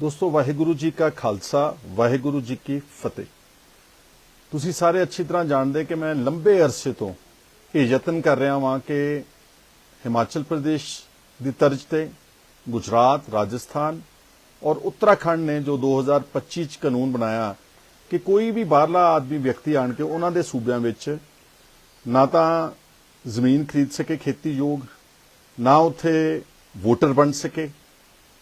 ਦੋਸਤੋ, ਵਾਹਿਗੁਰੂ ਜੀ ਕਾ ਖਾਲਸਾ, ਵਾਹਿਗੁਰੂ ਜੀ ਕੀ ਫਤਿਹ। ਤੁਸੀਂ ਸਾਰੇ ਅੱਛੀ ਤਰ੍ਹਾਂ ਜਾਣਦੇ ਕਿ ਮੈਂ ਲੰਬੇ ਅਰਸੇ ਤੋਂ ਇਹ ਯਤਨ ਕਰ ਰਿਹਾ ਹਾਂ ਕਿ ਹਿਮਾਚਲ ਪ੍ਰਦੇਸ਼ ਦੀ ਤਰਜ਼ ਤੇ ਗੁਜਰਾਤ, ਰਾਜਸਥਾਨ ਔਰ ਉੱਤਰਾਖੰਡ ਨੇ ਜੋ 2025 ਚ ਕਾਨੂੰਨ ਬਣਾਇਆ ਕਿ ਕੋਈ ਵੀ ਬਾਹਰਲਾ ਆਦਮੀ ਵਿਅਕਤੀ ਆਣ ਕੇ ਉਹਨਾਂ ਦੇ ਸੂਬਿਆਂ ਵਿੱਚ ਨਾ ਤਾਂ ਜ਼ਮੀਨ ਖਰੀਦ ਸਕੇ, ਖੇਤੀਯੋਗ, ਨਾ ਉੱਥੇ ਵੋਟਰ ਬਣ ਸਕੇ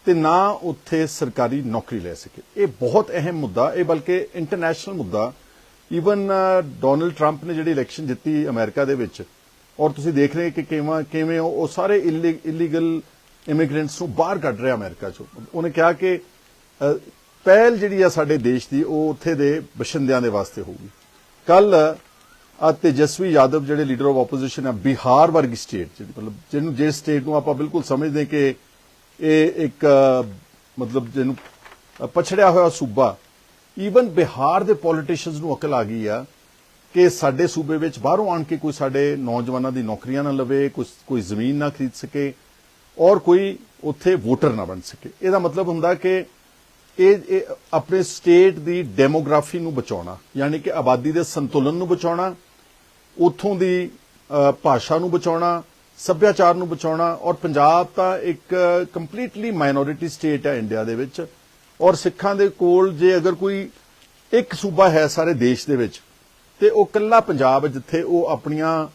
ਤੇ ਨਾ ਉੱਥੇ ਸਰਕਾਰੀ ਨੌਕਰੀ ਲੈ ਸਕੇ। ਇਹ ਬਹੁਤ ਅਹਿਮ ਮੁੱਦਾ, ਇਹ ਬਲਕਿ ਇੰਟਰਨੈਸ਼ਨਲ ਮੁੱਦਾ। ਈਵਨ ਡੋਨਲਡ ਟਰੰਪ ਨੇ ਜਿਹੜੀ ਇਲੈਕਸ਼ਨ ਜਿੱਤੀ ਅਮਰੀਕਾ ਦੇ ਵਿੱਚ, ਔਰ ਤੁਸੀਂ ਦੇਖ ਰਹੇ ਕਿ ਕਿਵੇਂ ਕਿਵੇਂ ਉਹ ਸਾਰੇ ਇਲੀਗਲ ਇਮੀਗ੍ਰੈਂਟਸ ਨੂੰ ਬਾਹਰ ਕੱਢ ਰਿਹਾ ਅਮਰੀਕਾ ਚੋਂ। ਉਹਨੇ ਕਿਹਾ ਕਿ ਪਹਿਲ ਜਿਹੜੀ ਆ ਸਾਡੇ ਦੇਸ਼ ਦੀ, ਉਹ ਉੱਥੇ ਦੇ ਬਸ਼ਿੰਦਿਆਂ ਦੇ ਵਾਸਤੇ ਹੋਊਗੀ। ਕੱਲ ਆ ਤੇਜਸਵੀ ਯਾਦਵ ਜਿਹੜੇ ਲੀਡਰ ਆਫ ਆਪੋਜੀਸ਼ਨ ਆ, ਬਿਹਾਰ ਵਰਗੀ ਸਟੇਟ ਜਿਹੜੀ ਮਤਲਬ ਜਿਹਨੂੰ ਜੇ ਸਟੇਟ ਨੂੰ ਆਪਾਂ ਬਿਲਕੁਲ ਸਮਝਦੇ ਕਿ ਇਹ ਇੱਕ ਮਤਲਬ ਜਿਹਨੂੰ ਪਛੜਿਆ ਹੋਇਆ ਸੂਬਾ ਈਵਨ ਬਿਹਾਰ ਦੇ ਪੋਲੀਟੀਸ਼ੀਅਨਸ ਨੂੰ ਅਕਲ ਆ ਗਈ ਆ ਕਿ ਸਾਡੇ ਸੂਬੇ ਵਿੱਚ ਬਾਹਰੋਂ ਆਣ ਕੇ ਕੋਈ ਸਾਡੇ ਨੌਜਵਾਨਾਂ ਦੀ ਨੌਕਰੀਆਂ ਨਾ ਲਵੇ, ਕੋਈ ਕੋਈ ਜ਼ਮੀਨ ਨਾ ਖਰੀਦ ਸਕੇ ਔਰ ਕੋਈ ਉੱਥੇ ਵੋਟਰ ਨਾ ਬਣ ਸਕੇ। ਇਹਦਾ ਮਤਲਬ ਹੁੰਦਾ ਕਿ ਇਹ ਆਪਣੇ ਸਟੇਟ ਦੀ ਡੈਮੋਗ੍ਰਾਫੀ ਨੂੰ ਬਚਾਉਣਾ, ਯਾਨੀ ਕਿ ਆਬਾਦੀ ਦੇ ਸੰਤੁਲਨ ਨੂੰ ਬਚਾਉਣਾ, ਉਥੋਂ ਦੀ ਭਾਸ਼ਾ ਨੂੰ ਬਚਾਉਣਾ ਸੱਭਿਆਚਾਰ ਨੂੰ ਬਚਾਉਣਾ ਔਰ ਪੰਜਾਬ ਤਾਂ ਇੱਕ ਕੰਪਲੀਟਲੀ ਮਾਈਨੋਰਿਟੀ ਸਟੇਟ ਹੈ ਇੰਡੀਆ ਦੇ ਵਿੱਚ। ਔਰ ਸਿੱਖਾਂ ਦੇ ਕੋਲ ਜੇ ਅਗਰ ਕੋਈ ਇੱਕ ਸੂਬਾ ਹੈ ਸਾਰੇ ਦੇਸ਼ ਦੇ ਵਿੱਚ, ਤੇ ਉਹ ਕੱਲਾ ਪੰਜਾਬ ਜਿੱਥੇ ਉਹ ਆਪਣੀਆਂ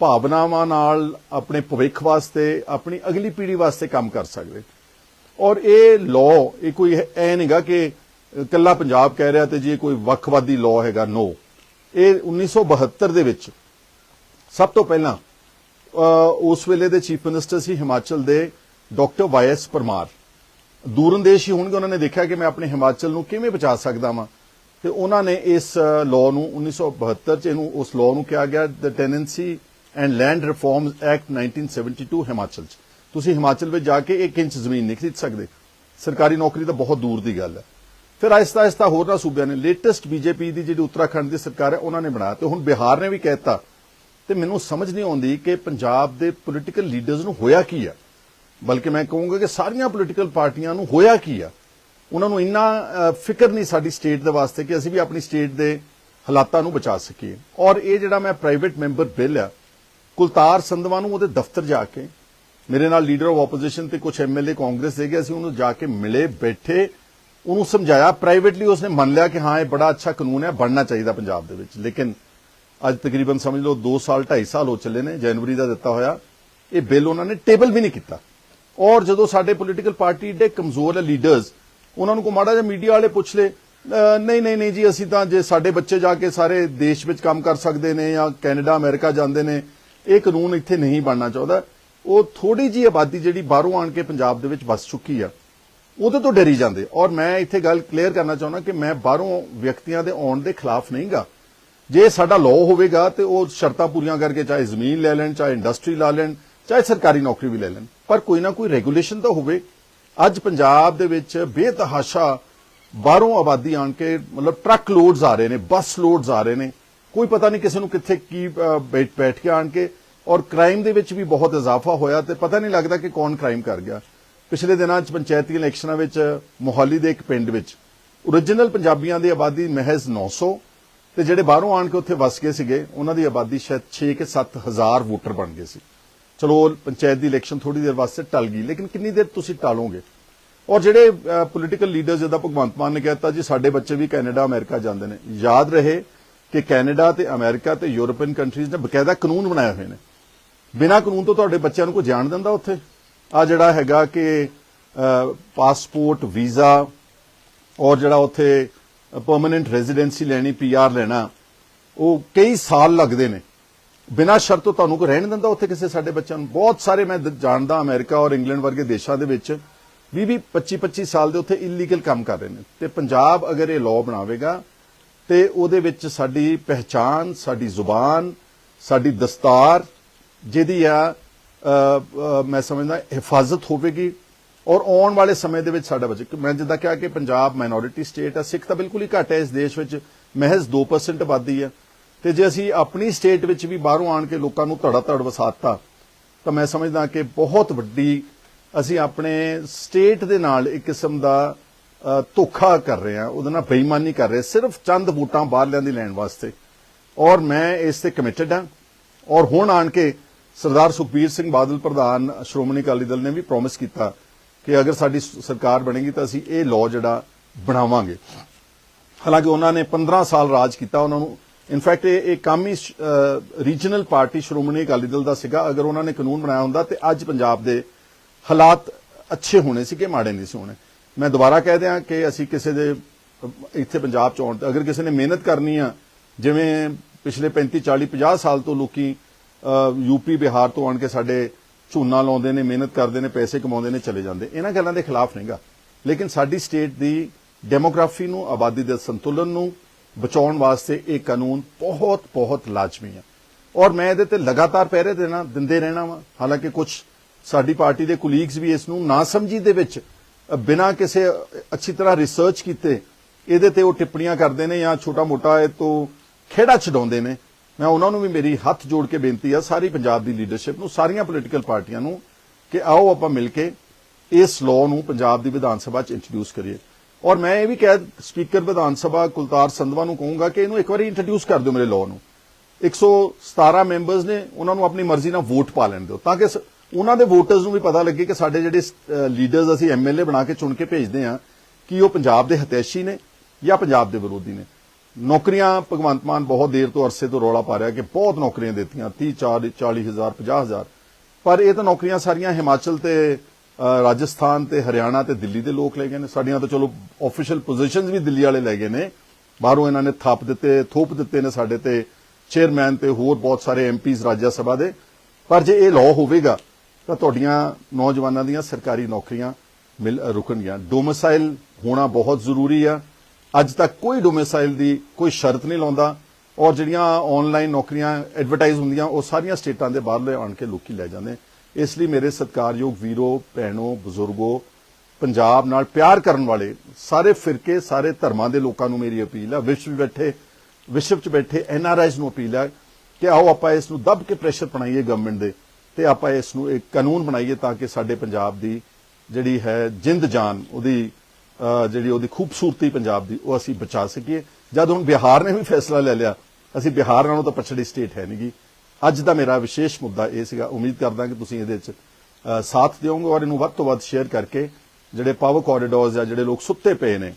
ਭਾਵਨਾਵਾਂ ਨਾਲ ਆਪਣੇ ਭਵਿੱਖ ਵਾਸਤੇ, ਆਪਣੀ ਅਗਲੀ ਪੀੜ੍ਹੀ ਵਾਸਤੇ ਕੰਮ ਕਰ ਸਕਦੇ। ਔਰ ਇਹ ਲਾਅ ਇਹ ਕੋਈ ਐ ਨਹੀਂਗਾ ਕਿ ਕੱਲਾ ਪੰਜਾਬ ਕਹਿ ਰਿਹਾ ਤੇ ਜੀ ਕੋਈ ਵੱਖਵਾਦੀ ਲਾਅ ਹੈਗਾ ਨੋ ਇਹ 1972 ਦੇ ਵਿੱਚ ਸਭ ਤੋਂ ਪਹਿਲਾਂ ਉਸ ਵੇਲੇ ਦੇ ਚੀਫ ਮਿਨਿਸਟਰ ਸੀ ਹਿਮਾਚਲ ਦੇ ਡਾਕਟਰ ਵਾਈਐਸ ਪਰਮਾਰ। ਦੂਰੰਦੇਸ਼ ਹੀ ਹੋਣਗੇ, ਉਹਨਾਂ ਨੇ ਦੇਖਿਆ ਕਿ ਮੈਂ ਆਪਣੇ ਹਿਮਾਚਲ ਨੂੰ ਕਿਵੇਂ ਬਚਾ ਸਕਦਾ ਵਾਂ। ਤੇ ਉਹਨਾਂ ਨੇ ਇਸ ਲਾਅ ਨੂੰ 1972 ਚ ਇਹਨੂੰ ਉਸ ਲਾਅ ਨੂੰ ਕਿਹਾ ਗਿਆ the tenancy and land reforms act 1972 Himachal ਚ। ਤੁਸੀਂ ਹਿਮਾਚਲ ਵਿੱਚ ਜਾ ਕੇ 1 ਇੰਚ ਜ਼ਮੀਨ ਨਹੀਂ ਖਰੀਦ ਸਕਦੇ। ਸਰਕਾਰੀ ਨੌਕਰੀ ਤਾਂ ਬਹੁਤ ਦੂਰ ਦੀ ਗੱਲ ਹੈ। ਫਿਰ ਆਇਸਤਾ ਆਇਸਤਾ ਹੋਰਨਾਂ ਸੂਬਿਆਂ ਨੇ ਲੇਟੈਸਟ ਬੀਜੇਪੀ ਦੀ ਜਿਹੜੀ ਉੱਤਰਾਖੰਡ ਦੀ ਸਰਕਾਰ ਹੈ, ਉਹਨਾਂ ਨੇ ਬਣਾਇਆ। ਤੇ ਹੁਣ ਬਿਹਾਰ ਨੇ ਵੀ ਕਹਿਤਾ ਤੇ ਮੈਨੂੰ ਸਮਝ ਨਹੀਂ ਆਉਂਦੀ ਕਿ ਪੰਜਾਬ ਦੇ ਪੋਲੀਟੀਕਲ ਲੀਡਰਸ ਨੂੰ ਹੋਇਆ ਕੀ ਆ। ਬਲਕਿ ਮੈਂ ਕਹੂੰਗਾ ਕਿ ਸਾਰੀਆਂ ਪੋਲੀਟੀਕਲ ਪਾਰਟੀਆਂ ਨੂੰ ਹੋਇਆ ਕੀ ਆ। ਉਹਨਾਂ ਨੂੰ ਇੰਨਾ ਫਿਕਰ ਨਹੀਂ ਸਾਡੀ ਸਟੇਟ ਦੇ ਵਾਸਤੇ ਕਿ ਅਸੀਂ ਵੀ ਆਪਣੀ ਸਟੇਟ ਦੇ ਹਾਲਾਤਾਂ ਨੂੰ ਬਚਾ ਸਕੀਏ। ਔਰ ਇਹ ਜਿਹੜਾ ਮੈਂ ਪ੍ਰਾਈਵੇਟ ਮੈਂਬਰ ਬਿੱਲ ਆ, ਕੁਲਤਾਰ ਸੰਧਵਾ ਨੂੰ ਉਹਦੇ ਦਫ਼ਤਰ ਜਾ ਕੇ, ਮੇਰੇ ਨਾਲ ਲੀਡਰ ਆਫ ਆਪੋਜੀਸ਼ਨ ਤੇ ਕੁਝ ਐਮਐਲਏ ਕਾਂਗਰਸ ਦੇ ਗਏ ਅਸੀਂ ਉਹਨੂੰ ਜਾ ਕੇ ਮਿਲੇ, ਬੈਠੇ, ਉਹਨੂੰ ਸਮਝਾਇਆ ਪ੍ਰਾਈਵੇਟਲੀ ਉਸਨੇ ਮੰਨ ਲਿਆ ਕਿ ਹਾਂ, ਇਹ ਬੜਾ ਅੱਛਾ ਕਾਨੂੰਨ ਹੈ ਬਣਨਾ ਚਾਹੀਦਾ ਪੰਜਾਬ ਦੇ ਵਿੱਚ। ਲੇਕਿਨ ਅੱਜ ਤਕਰੀਬਨ ਸਮਝ ਲਓ 2 ਸਾਲ 2.5 ਸਾਲ ਹੋ ਚੱਲੇ ਨੇ, ਜਨਵਰੀ ਦਾ ਦਿੱਤਾ ਹੋਇਆ। ਇਹ ਬਿੱਲ ਉਹਨਾਂ ਨੇ ਟੇਬਲ ਵੀ ਨਹੀਂ ਕੀਤਾ। ਔਰ ਜਦੋਂ ਸਾਡੇ ਪੋਲੀਟੀਕਲ ਪਾਰਟੀ ਦੇ ਕਮਜ਼ੋਰ ਹੈ ਲੀਡਰਸ ਉਹਨਾਂ ਨੂੰ ਕੋ ਮਾੜਾ ਜਿਹਾ ਮੀਡੀਆ ਵਾਲੇ ਪੁੱਛ ਲੇ ਨਹੀਂ ਨਹੀਂ ਨਹੀਂ ਜੀ, ਅਸੀਂ ਤਾਂ ਜੇ ਸਾਡੇ ਬੱਚੇ ਜਾ ਕੇ ਸਾਰੇ ਦੇਸ਼ ਵਿੱਚ ਕੰਮ ਕਰ ਸਕਦੇ ਨੇ ਜਾਂ ਕੈਨੇਡਾ, ਅਮਰੀਕਾ ਜਾਂਦੇ ਨੇ, ਇਹ ਕਾਨੂੰਨ ਇੱਥੇ ਨਹੀਂ ਬਣਨਾ ਚਾਹੁੰਦਾ। ਉਹ ਥੋੜੀ ਜੀ ਆਬਾਦੀ ਜਿਹੜੀ ਬਾਹਰੋਂ ਆਣ ਕੇ ਪੰਜਾਬ ਦੇ ਵਿੱਚ ਵੱਸ ਚੁੱਕੀ ਆ, ਉਹਦੇ ਤੋਂ ਡਰੀ ਜਾਂਦੇ। ਔਰ ਮੈਂ ਇੱਥੇ ਗੱਲ ਕਲੀਅਰ ਕਰਨਾ ਚਾਹੁੰਦਾ ਕਿ ਮੈਂ ਬਾਹਰੋਂ ਵਿਅਕਤੀਆਂ ਦੇ ਆਉਣ ਦੇ ਖਿਲਾਫ ਨਹੀਂਗਾ। ਜੇ ਸਾਡਾ ਲਾਅ ਹੋਵੇਗਾ ਤੇ ਉਹ ਸ਼ਰਤਾਂ ਪੂਰੀਆਂ ਕਰਕੇ ਚਾਹੇ ਜ਼ਮੀਨ ਲੈ ਲੈਣ, ਚਾਹੇ ਇੰਡਸਟਰੀ ਲਾ ਲੈਣ, ਚਾਹੇ ਸਰਕਾਰੀ ਨੌਕਰੀ ਵੀ ਲੈ ਲੈਣ। ਪਰ ਕੋਈ ਨਾ ਕੋਈ ਰੈਗੂਲੇਸ਼ਨ ਤਾਂ ਹੋਵੇ। ਅੱਜ ਪੰਜਾਬ ਦੇ ਵਿੱਚ ਬੇਤਹਾਸ਼ਾ ਬਾਹਰੋਂ ਆਬਾਦੀ ਆਣ ਕੇ ਮਤਲਬ ਟਰੱਕ ਲੋਡਸ ਆ ਰਹੇ ਨੇ ਬੱਸ ਲੋਡਸ ਆ ਰਹੇ ਨੇ। ਕੋਈ ਪਤਾ ਨਹੀਂ ਕਿਸੇ ਨੂੰ ਕਿੱਥੇ ਕੀ ਬੈਠ ਬੈਠ ਕੇ ਆਣ ਕੇ। ਔਰ ਕ੍ਰਾਈਮ ਦੇ ਵਿੱਚ ਵੀ ਬਹੁਤ ਇਜ਼ਾਫਾ ਹੋਇਆ ਤੇ ਪਤਾ ਨਹੀਂ ਲੱਗਦਾ ਕਿ ਕੌਣ ਕ੍ਰਾਈਮ ਕਰ ਗਿਆ। ਪਿਛਲੇ ਦਿਨਾਂ 'ਚ ਪੰਚਾਇਤੀ ਇਲੈਕਸ਼ਨਾਂ ਵਿੱਚ ਮੋਹਾਲੀ ਦੇ ਇੱਕ ਪਿੰਡ ਵਿੱਚ ਓਰੀਜਨਲ ਪੰਜਾਬੀਆਂ ਦੀ ਆਬਾਦੀ ਮਹਿਜ਼ 900 ਤੇ ਜਿਹੜੇ ਬਾਹਰੋਂ ਆਣ ਕੇ ਉੱਥੇ ਵਸ ਗਏ ਸੀਗੇ, ਉਹਨਾਂ ਦੀ ਆਬਾਦੀ ਸ਼ਾਇਦ 6 ਕੇ 7 ਹਜ਼ਾਰ ਵੋਟਰ ਬਣ ਗਏ ਸੀ। ਚਲੋ ਪੰਚਾਇਤ ਦੀ ਇਲੈਕਸ਼ਨ ਥੋੜੀ ਦੇਰ ਵਾਸਤੇ ਟਲ ਗਈ, ਲੇਕਿਨ ਕਿੰਨੀ ਦੇਰ ਤੁਸੀਂ ਟਾਲੋਗੇ? ਔਰ ਜਿਹੜੇ ਪੋਲੀਟੀਕਲ ਲੀਡਰਸ ਜਿਹਦਾ ਭਗਵੰਤ ਮਾਨ ਨੇ ਕਹਿਤਾ, ਜੀ, ਸਾਡੇ ਬੱਚੇ ਵੀ ਕੈਨੇਡਾ, ਅਮਰੀਕਾ ਜਾਂਦੇ ਨੇ। ਯਾਦ ਰਹੇ ਕਿ ਕੈਨੇਡਾ ਤੇ ਅਮਰੀਕਾ ਤੇ ਯੂਰਪੀਅਨ ਕੰਟਰੀਜ਼ ਨੇ ਬਕਾਇਦਾ ਕਾਨੂੰਨ ਬਣਾਏ ਹੋਏ ਨੇ। ਬਿਨਾਂ ਕਾਨੂੰਨ ਤੋਂ ਤੁਹਾਡੇ ਬੱਚਿਆਂ ਨੂੰ ਕੋਈ ਜਾਣ ਦਿੰਦਾ ਉੱਥੇ? ਆ ਜਿਹੜਾ ਹੈਗਾ ਕਿ ਪਾਸਪੋਰਟ ਵੀਜ਼ਾ ਔਰ ਜਿਹੜਾ ਉੱਥੇ ਪਰਮਨੈਂਟ ਰੈਜ਼ੀਡੈਂਸੀ ਲੈਣੀ ਪੀਆਰ ਲੈਣਾ, ਉਹ ਕਈ ਸਾਲ ਲੱਗਦੇ ਨੇ। ਬਿਨਾਂ ਸ਼ਰਤ ਤੋਂ ਤੁਹਾਨੂੰ ਕੋਈ ਰਹਿਣ ਨਹੀਂ ਦਿੰਦਾ ਉੱਥੇ ਕਿਸੇ ਸਾਡੇ ਬੱਚਿਆਂ ਨੂੰ। ਬਹੁਤ ਸਾਰੇ ਮੈਂ ਜਾਣਦਾ ਅਮਰੀਕਾ ਔਰ ਇੰਗਲੈਂਡ ਵਰਗੇ ਦੇਸ਼ਾਂ ਦੇ ਵਿੱਚ 20 20 25 25 ਸਾਲ ਦੇ ਉੱਥੇ ਇਲੀਗਲ ਕੰਮ ਕਰ ਰਹੇ ਨੇ। ਤੇ ਪੰਜਾਬ ਅਗਰ ਇਹ ਲਾਅ ਬਣਾਵੇਗਾ, ਤੇ ਉਹਦੇ ਵਿੱਚ ਸਾਡੀ ਪਹਿਚਾਨ ਸਾਡੀ ਜ਼ੁਬਾਨ, ਸਾਡੀ ਦਸਤਾਰ, ਜਿਹਦੀ ਆ ਮੈਂ ਸਮਝਦਾ, ਹਿਫਾਜ਼ਤ ਹੋਵੇਗੀ। ਔਰ ਆਉਣ ਵਾਲੇ ਸਮੇਂ ਦੇ ਵਿੱਚ ਸਾਡਾ ਬੱਚੇ ਮੈਂ ਜਿੱਦਾਂ ਕਿਹਾ ਕਿ ਪੰਜਾਬ ਮਾਈਨੋਰਿਟੀ ਸਟੇਟ ਹੈ ਸਿੱਖ ਤਾਂ ਬਿਲਕੁਲ ਹੀ ਘੱਟ ਹੈ ਇਸ ਦੇਸ਼ ਵਿੱਚ, ਮਹਿਜ਼ 2% ਆਬਾਦੀ ਹੈ। ਤੇ ਜੇ ਅਸੀਂ ਆਪਣੀ ਸਟੇਟ ਵਿੱਚ ਵੀ ਬਾਹਰੋਂ ਆਣ ਕੇ ਲੋਕਾਂ ਨੂੰ ਧੜਾ ਧੜ ਵਸਾਤਾ, ਤਾਂ ਮੈਂ ਸਮਝਦਾ ਕਿ ਬਹੁਤ ਵੱਡੀ ਅਸੀਂ ਆਪਣੇ ਸਟੇਟ ਦੇ ਨਾਲ ਇੱਕ ਕਿਸਮ ਦਾ ਧੋਖਾ ਕਰ ਰਹੇ ਹਾਂ, ਉਹਦੇ ਨਾਲ ਬੇਈਮਾਨੀ ਕਰ ਰਹੇ ਸਿਰਫ ਚੰਦ ਵੋਟਾਂ ਬਾਹਰਲਿਆਂ ਦੀ ਲੈਣ ਵਾਸਤੇ। ਔਰ ਮੈਂ ਇਸ ਤੇ ਕਮਿਟਡ ਹਾਂ। ਔਰ ਹੁਣ ਆਣ ਕੇ ਸਰਦਾਰ ਸੁਖਬੀਰ ਸਿੰਘ ਬਾਦਲ ਪ੍ਰਧਾਨ ਸ਼੍ਰੋਮਣੀ ਅਕਾਲੀ ਦਲ ਨੇ ਵੀ ਪ੍ਰੋਮਿਸ ਕੀਤਾ ਕਿ ਅਗਰ ਸਾਡੀ ਸਰਕਾਰ ਬਣੇਗੀ ਤਾਂ ਅਸੀਂ ਇਹ ਲਾਅ ਜਿਹੜਾ ਬਣਾਵਾਂਗੇ। ਹਾਲਾਂਕਿ ਉਹਨਾਂ ਨੇ 15 ਸਾਲ ਰਾਜ ਕੀਤਾ, ਉਹਨਾਂ ਨੂੰ ਇਨਫੈਕਟ ਇਹ ਇਹ ਕੰਮ ਹੀ ਰੀਜਨਲ ਪਾਰਟੀ ਸ਼੍ਰੋਮਣੀ ਅਕਾਲੀ ਦਲ ਦਾ ਸੀਗਾ। ਅਗਰ ਉਹਨਾਂ ਨੇ ਕਾਨੂੰਨ ਬਣਾਇਆ ਹੁੰਦਾ ਤੇ ਅੱਜ ਪੰਜਾਬ ਦੇ ਹਾਲਾਤ ਅੱਛੇ ਹੋਣੇ ਸੀ ਕਿ ਮਾੜੇ ਨਹੀਂ ਸੀ ਹੋਣੇ। ਮੈਂ ਦੁਬਾਰਾ ਕਹਿ ਦਿਆਂ ਕਿ ਅਸੀਂ ਕਿਸੇ ਦੇ ਇੱਥੇ ਪੰਜਾਬ ਚ ਆਉਣ ਤੇ ਅਗਰ ਕਿਸੇ ਨੇ ਮਿਹਨਤ ਕਰਨੀ ਆ, ਜਿਵੇਂ ਪਿਛਲੇ 35 40 50 ਸਾਲ ਤੋਂ ਲੋਕੀ ਯੂਪੀ ਬਿਹਾਰ ਤੋਂ ਆਣ ਕੇ ਸਾਡੇ ਝੋਨਾ ਲਾਉਂਦੇ ਨੇ ਮਿਹਨਤ ਕਰਦੇ ਨੇ ਪੈਸੇ ਕਮਾਉਂਦੇ ਨੇ ਚਲੇ ਜਾਂਦੇ। ਇਹਨਾਂ ਗੱਲਾਂ ਦੇ ਖਿਲਾਫ ਨਹੀਂਗਾ। ਲੇਕਿਨ ਸਾਡੀ ਸਟੇਟ ਦੀ ਡੈਮੋਗ੍ਰਾਫੀ ਨੂੰ ਆਬਾਦੀ ਦੇ ਸੰਤੁਲਨ ਨੂੰ ਬਚਾਉਣ ਵਾਸਤੇ ਇਹ ਕਾਨੂੰਨ ਬਹੁਤ ਬਹੁਤ ਲਾਜ਼ਮੀ ਹੈ ਔਰ ਮੈਂ ਇਹਦੇ ਤੇ ਲਗਾਤਾਰ ਪਹਿਰੇ ਦੇਣਾ ਦਿੰਦੇ ਰਹਿਣਾ ਵਾ। ਹਾਲਾਂਕਿ ਕੁਝ ਸਾਡੀ ਪਾਰਟੀ ਦੇ ਕੁਲੀਗਸ ਵੀ ਇਸ ਨੂੰ ਨਾ ਸਮਝੀ ਦੇ ਵਿੱਚ ਅ, ਬਿਨਾਂ ਕਿਸੇ ਅੱਛੀ ਤਰ੍ਹਾਂ ਰਿਸਰਚ ਕੀਤੇ ਇਹਦੇ ਤੇ ਉਹ ਟਿੱਪਣੀਆਂ ਕਰਦੇ ਨੇ ਜਾਂ ਛੋਟਾ ਮੋਟਾ ਇਹ ਤੋਂ ਖੇੜਾ ਛਡਾਉਂਦੇ ਨੇ। ਮੈਂ ਉਹਨਾਂ ਨੂੰ ਵੀ ਮੇਰੀ ਹੱਥ ਜੋੜ ਕੇ ਬੇਨਤੀ ਆ, ਸਾਰੀ ਪੰਜਾਬ ਦੀ ਲੀਡਰਸ਼ਿਪ ਨੂੰ, ਸਾਰੀਆਂ ਪੋਲੀਟੀਕਲ ਪਾਰਟੀਆਂ ਨੂੰ ਕਿ ਆਓ ਆਪਾਂ ਮਿਲ ਕੇ ਇਸ ਲਾਅ ਨੂੰ ਪੰਜਾਬ ਦੀ ਵਿਧਾਨ ਸਭਾ 'ਚ ਇੰਟਰੋਡਿਊਸ ਕਰੀਏ। ਔਰ ਮੈਂ ਇਹ ਵੀ ਕਹਿ ਸਪੀਕਰ ਵਿਧਾਨ ਸਭਾ ਕੁਲਤਾਰ ਸੰਧਵਾ ਨੂੰ ਕਹੂੰਗਾ ਕਿ ਇਹਨੂੰ ਇੱਕ ਵਾਰੀ ਇੰਟਰੋਡਿਊਸ ਕਰ ਦਿਓ ਮੇਰੇ ਲਾਅ ਨੂੰ। 117 ਮੈਂਬਰਸ ਨੇ, ਉਹਨਾਂ ਨੂੰ ਆਪਣੀ ਮਰਜ਼ੀ ਨਾਲ ਵੋਟ ਪਾ ਲੈਣ ਦਿਓ, ਤਾਂ ਕਿ ਸ- ਉਹਨਾਂ ਦੇ ਵੋਟਰਸ ਨੂੰ ਵੀ ਪਤਾ ਲੱਗੇ ਕਿ ਸਾਡੇ ਜਿਹੜੇ ਲੀਡਰਸ ਅਸੀਂ ਐਮਐਲਏ ਬਣਾ ਕੇ ਚੁਣ ਕੇ ਭੇਜਦੇ ਆ ਕਿ ਉਹ ਪੰਜਾਬ ਦੇ ਹਤੈਸ਼ੀ ਨੇ ਜਾਂ ਪੰਜਾਬ ਦੇ ਵਿਰੋਧੀ ਨੇ। ਨੌਕਰੀਆਂ ਭਗਵੰਤ ਮਾਨ ਬਹੁਤ ਦੇਰ ਤੋਂ ਅਰਸੇ ਤੋਂ ਰੌਲਾ ਪਾ ਰਿਹਾ ਕਿ ਬਹੁਤ ਨੌਕਰੀਆਂ ਦਿੱਤੀਆਂ 30 40 40000 50000 ਪਰ ਇਹ ਤਾਂ ਨੌਕਰੀਆਂ ਸਾਰੀਆਂ ਹਿਮਾਚਲ ਤੇ ਰਾਜਸਥਾਨ ਤੇ, ਹਰਿਆਣਾ ਤੇ ਦਿੱਲੀ ਦੇ ਲੋਕ ਲੈ ਗਏ ਨੇ। ਸਾਡੀਆਂ ਤਾਂ ਚਲੋ ਆਫੀਸ਼ੀਅਲ ਪੋਜੀਸ਼ਨਸ ਵੀ ਦਿੱਲੀ ਵਾਲੇ ਲੈ ਗਏ ਨੇ। ਬਾਹਰੋਂ ਇਹਨਾਂ ਨੇ ਥਾਪ ਦਿੱਤੇ, ਥੋਪ ਦਿੱਤੇ ਨੇ ਸਾਡੇ ਤੇ ਚੇਅਰਮੈਨ ਤੇ ਹੋਰ ਬਹੁਤ ਸਾਰੇ ਐਮਪੀਜ਼ ਰਾਜ ਸਭਾ ਦੇ। ਪਰ ਜੇ ਇਹ ਲਾਅ ਹੋਵੇਗਾ, ਤਾਂ ਤੁਹਾਡੀਆਂ ਨੌਜਵਾਨਾਂ ਦੀਆਂ ਸਰਕਾਰੀ ਨੌਕਰੀਆਂ ਮਿਲ, ਰੁਕਣਗੀਆਂ। ਡੋਮਿਸਾਈਲ ਹੋਣਾ ਬਹੁਤ ਜ਼ਰੂਰੀ ਆ। ਅੱਜ ਤੱਕ ਕੋਈ ਡੋਮਿਸਾਈਲ ਦੀ ਕੋਈ ਸ਼ਰਤ ਨਹੀਂ ਲਾਉਂਦਾ ਔਰ ਜਿਹੜੀਆਂ ਆਨਲਾਈਨ ਨੌਕਰੀਆਂ ਐਡਵਰਟਾਈਜ਼ ਹੁੰਦੀਆਂ, ਉਹ ਸਾਰੀਆਂ ਸਟੇਟਾਂ ਦੇ ਬਾਹਰਲੇ ਆਣ ਕੇ ਲੋਕੀ ਲੈ ਜਾਂਦੇ ਇਸ ਲਈ ਮੇਰੇ ਸਤਿਕਾਰਯੋਗ ਵੀਰੋ, ਭੈਣੋ, ਬਜ਼ੁਰਗੋ, ਪੰਜਾਬ ਨਾਲ ਪਿਆਰ ਕਰਨ ਵਾਲੇ ਸਾਰੇ ਫਿਰਕੇ, ਸਾਰੇ ਧਰਮਾਂ ਦੇ ਲੋਕਾਂ ਨੂੰ ਮੇਰੀ ਅਪੀਲ ਹੈ, ਵਿਸ਼ਵ ਬੈਠੇ, ਵਿਸ਼ਵ 'ਚ ਬੈਠੇ ਐਨ ਆਰ ਆਈਜ਼ ਨੂੰ ਅਪੀਲ ਹੈ ਕਿ ਆਓ ਆਪਾਂ ਇਸ ਨੂੰ ਦਬ ਕੇ ਪ੍ਰੈਸ਼ਰ ਬਣਾਈਏ ਗਵਰਨਮੈਂਟ ਦੇ ਤੇ ਆਪਾਂ ਇਸ ਨੂੰ ਇੱਕ ਕਾਨੂੰਨ ਬਣਾਈਏ ਤਾਂ ਕਿ ਸਾਡੇ ਪੰਜਾਬ ਦੀ ਜਿਹੜੀ ਹੈ ਜਿੰਦ ਜਾਨ, ਉਹਦੀ ਜਿਹੜੀ ਉਹਦੀ ਖੂਬਸੂਰਤੀ ਪੰਜਾਬ ਦੀ, ਉਹ ਅਸੀਂ ਬਚਾ ਸਕੀਏ। ਜਦ ਹੁਣ ਬਿਹਾਰ ਨੇ ਵੀ ਫੈਸਲਾ ਲੈ ਲਿਆ, ਅਸੀਂ ਬਿਹਾਰ ਨਾਲੋਂ ਤਾਂ ਪਛੜੀ ਸਟੇਟ ਹੈ ਨਹੀਂਗੀ ਅੱਜ ਦਾ ਮੇਰਾ ਵਿਸ਼ੇਸ਼ ਮੁੱਦਾ ਇਹ ਸੀਗਾ, ਉਮੀਦ ਕਰਦਾ ਕਿ ਤੁਸੀਂ ਇਹਦੇ ਵਿੱਚ ਸਾਥ ਦਿਓਗੇ ਔਰ ਇਹਨੂੰ ਵੱਧ ਤੋਂ ਵੱਧ ਸ਼ੇਅਰ ਕਰਕੇ ਜਿਹੜੇ ਪਾਵਰ ਕੋਰੀਡੋਰਸ ਆ ਜਿਹੜੇ ਲੋਕ ਸੁੱਤੇ ਪਏ ਨੇ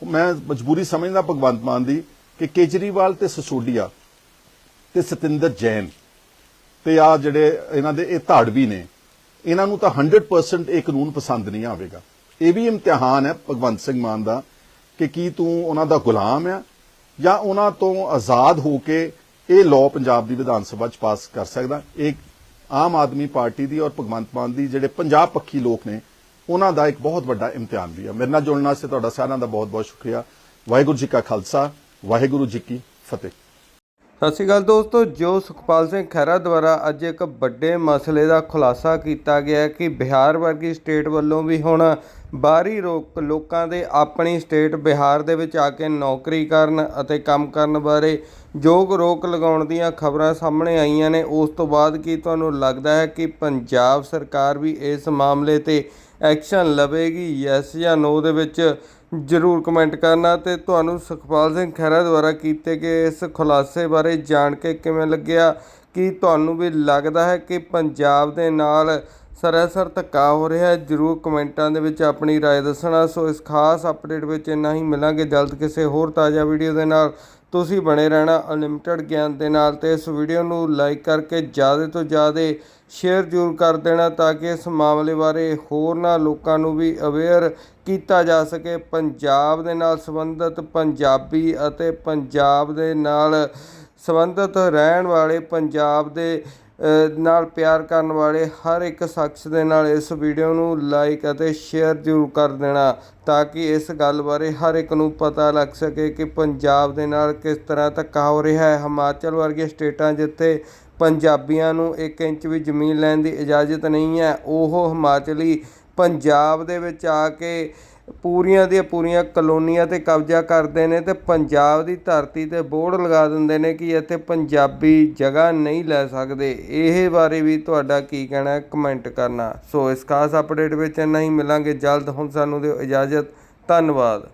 ਮੈਂ ਮਜਬੂਰੀ ਸਮਝਦਾ ਭਗਵੰਤ ਮਾਨ ਦੀ ਕਿ ਕੇਜਰੀਵਾਲ ਤੇ ਸਸੋਡੀਆ ਤੇ ਸਤਿੰਦਰ ਜੈਨ ਤੇ ਆ ਜਿਹੜੇ ਇਹਨਾਂ ਦੇ, ਇਹ ਧਾੜਵੀ ਨੇ, ਇਹਨਾਂ ਨੂੰ ਤਾਂ 100% ਇਹ ਕਾਨੂੰਨ ਪਸੰਦ ਨਹੀਂ ਆਵੇਗਾ। ਇਹ ਵੀ ਇਮਤਿਹਾਨ ਹੈ ਭਗਵੰਤ ਸਿੰਘ ਮਾਨ ਦਾ ਕਿ ਕੀ ਤੂੰ ਉਹਨਾਂ ਦਾ ਗੁਲਾਮ ਆ ਜਾਂ ਉਹਨਾਂ ਤੋਂ ਆਜ਼ਾਦ ਹੋ ਕੇ ਇਹ ਲਾਅ ਪੰਜਾਬ ਦੀ ਵਿਧਾਨ ਸਭਾ ਚ ਪਾਸ ਕਰ ਸਕਦਾ? ਇੱਕ ਆਮ ਆਦਮੀ ਪਾਰਟੀ ਦੀ ਔਰ ਭਗਵੰਤ ਮਾਨ ਦੀ ਜਿਹੜੇ ਪੰਜਾਬ ਪੱਖੀ ਲੋਕ ਨੇ, ਉਹਨਾਂ ਦਾ ਇੱਕ ਬਹੁਤ ਵੱਡਾ ਇਮਤਿਹਾਨ ਵੀ ਹੈ ਮੇਰੇ ਨਾਲ ਜੁੜਨ ਵਾਸਤੇ ਤੁਹਾਡਾ ਸਾਰਿਆਂ ਦਾ ਬਹੁਤ ਬਹੁਤ ਸ਼ੁਕਰੀਆ। ਵਾਹਿਗੁਰੂ ਜੀ ਕਾ ਖਾਲਸਾ, ਵਾਹਿਗੁਰੂ ਜੀ ਕੀ ਫਤਿਹ। ਸਤਿ ਸ਼੍ਰੀ ਅਕਾਲ ਦੋਸਤੋ, ਜੋ ਸੁਖਪਾਲ ਸਿੰਘ ਖਹਿਰਾ ਦੁਆਰਾ ਅੱਜ ਇੱਕ ਵੱਡੇ ਮਸਲੇ ਦਾ ਖੁਲਾਸਾ ਕੀਤਾ ਗਿਆ ਕਿ ਬਿਹਾਰ ਵਰਗੀ ਸਟੇਟ ਵੱਲੋਂ ਵੀ ਹੁਣ ਬਾਹਰੀ ਰੋਕ ਲੋਕਾਂ ਦੇ ਆਪਣੀ ਸਟੇਟ ਬਿਹਾਰ ਦੇ ਵਿੱਚ ਆ ਕੇ ਨੌਕਰੀ ਕਰਨ ਅਤੇ ਕੰਮ ਕਰਨ ਬਾਰੇ ਯੋਗ ਰੋਕ ਲਗਾਉਣ ਦੀਆਂ ਖਬਰਾਂ ਸਾਹਮਣੇ ਆਈਆਂ ਨੇ। ਉਸ ਤੋਂ ਬਾਅਦ ਕੀ ਤੁਹਾਨੂੰ ਲੱਗਦਾ ਹੈ ਕਿ ਪੰਜਾਬ ਸਰਕਾਰ ਵੀ ਇਸ ਮਾਮਲੇ ਤੇ ਐਕਸ਼ਨ ਲਵੇਗੀ? ਯੈਸ ਜਾਂ ਨੋ ਦੇ ਵਿੱਚ ਜਰੂਰ ਕਮੈਂਟ ਕਰਨਾ ਤੇ ਤੁਹਾਨੂੰ ਸੁਖਪਾਲ ਸਿੰਘ ਖਹਿਰਾ ਦੁਆਰਾ ਕੀਤੇ ਗਏ ਇਸ ਖੁਲਾਸੇ ਬਾਰੇ ਜਾਣ ਕੇ ਕਿਵੇਂ ਲੱਗਿਆ ਕੀ ਤੁਹਾਨੂੰ ਵੀ ਲੱਗਦਾ ਹੈ ਕਿ ਪੰਜਾਬ ਦੇ ਨਾਲ ਸਰਾਸਰ ਧੱਕਾ ਹੋ ਰਿਹਾ ਹੈ ਜਰੂਰ ਕਮੈਂਟਾਂ ਦੇ ਵਿੱਚ ਆਪਣੀ رائے ਦੱਸਣਾ ਸੋ ਇਸ ਖਾਸ ਅਪਡੇਟ ਵਿੱਚ ਇੰਨਾ ਹੀ ਮਿਲਾਂਗੇ ਜਲਦ ਕਿਸੇ ਹੋਰ ਤਾਜ਼ਾ ਵੀਡੀਓ ਦੇ ਨਾਲ ਤੁਸੀਂ ਬਣੇ ਰਹਿਣਾ ਅਨਲਿਮਟਿਡ ਗਿਆਨ ਦੇ ਨਾਲ ਤੇ ਇਸ ਵੀਡੀਓ ਨੂੰ ਲਾਈਕ ਕਰਕੇ ਜ਼ਿਆਦਾ ਤੋਂ ਜ਼ਿਆਦਾ ਸ਼ੇਅਰ ਜ਼ਰੂਰ ਕਰ ਦੇਣਾ ਤਾਂ ਕਿ ਇਸ ਮਾਮਲੇ ਬਾਰੇ ਹੋਰਨਾਂ ਲੋਕਾਂ ਨੂੰ ਵੀ ਅਵੇਅਰ ਕੀਤਾ ਜਾ ਸਕੇ। ਪੰਜਾਬ ਦੇ ਨਾਲ ਸੰਬੰਧਿਤ ਪੰਜਾਬੀ ਅਤੇ ਪੰਜਾਬ ਦੇ ਨਾਲ ਸੰਬੰਧਿਤ ਰਹਿਣ ਵਾਲੇ ਪੰਜਾਬ ਦੇ ਨਾਲ ਪਿਆਰ ਕਰਨ ਵਾਲੇ ਹਰ ਇੱਕ ਸ਼ਖਸ ਦੇ ਨਾਲ ਇਸ ਵੀਡੀਓ ਨੂੰ ਲਾਈਕ ਅਤੇ ਸ਼ੇਅਰ ਜ਼ਰੂਰ ਕਰ ਦੇਣਾ ਤਾਂ ਕਿ ਇਸ ਗੱਲ ਬਾਰੇ ਹਰ ਇੱਕ ਨੂੰ ਪਤਾ ਲੱਗ ਸਕੇ ਕਿ ਪੰਜਾਬ ਦੇ ਨਾਲ ਕਿਸ ਤਰ੍ਹਾਂ ਧੱਕਾ ਹੋ ਰਿਹਾ ਹੈ। ਹਿਮਾਚਲ ਵਰਗੇ ਸਟੇਟਾਂ ਜਿੱਥੇ ਪੰਜਾਬੀਆਂ ਨੂੰ 1 ਇੰਚ ਵੀ ਜ਼ਮੀਨ ਲੈਣ ਦੀ ਇਜਾਜ਼ਤ ਨਹੀਂ ਹੈ, ਉਹ ਹਿਮਾਚਲੀ ਪੰਜਾਬ ਦੇ ਵਿੱਚ ਆ ਕੇ ਪੂਰੀਆਂ ਦੀਆਂ ਪੂਰੀਆਂ ਕਲੋਨੀਆਂ ਤੇ ਕਬਜ਼ਾ ਕਰਦੇ ਨੇ ਅਤੇ ਪੰਜਾਬ ਦੀ ਧਰਤੀ ਤੇ ਬੋਰਡ ਲਗਾ ਦਿੰਦੇ ਨੇ ਕਿ ਇੱਥੇ ਪੰਜਾਬੀ ਜਗ੍ਹਾ ਨਹੀਂ ਲੈ ਸਕਦੇ। ਇਹ ਬਾਰੇ ਵੀ ਤੁਹਾਡਾ ਕੀ ਕਹਿਣਾ ਹੈ? ਕਮੈਂਟ ਕਰਨਾ। ਸੋ ਇਸ ਖਾਸ ਅਪਡੇਟ ਵਿੱਚ ਇੰਨਾ ਹੀ। ਮਿਲਾਂਗੇ ਜਲਦ। ਹੁਣ ਸਾਨੂੰ ਦਿਓ ਇਜਾਜ਼ਤ। ਧੰਨਵਾਦ।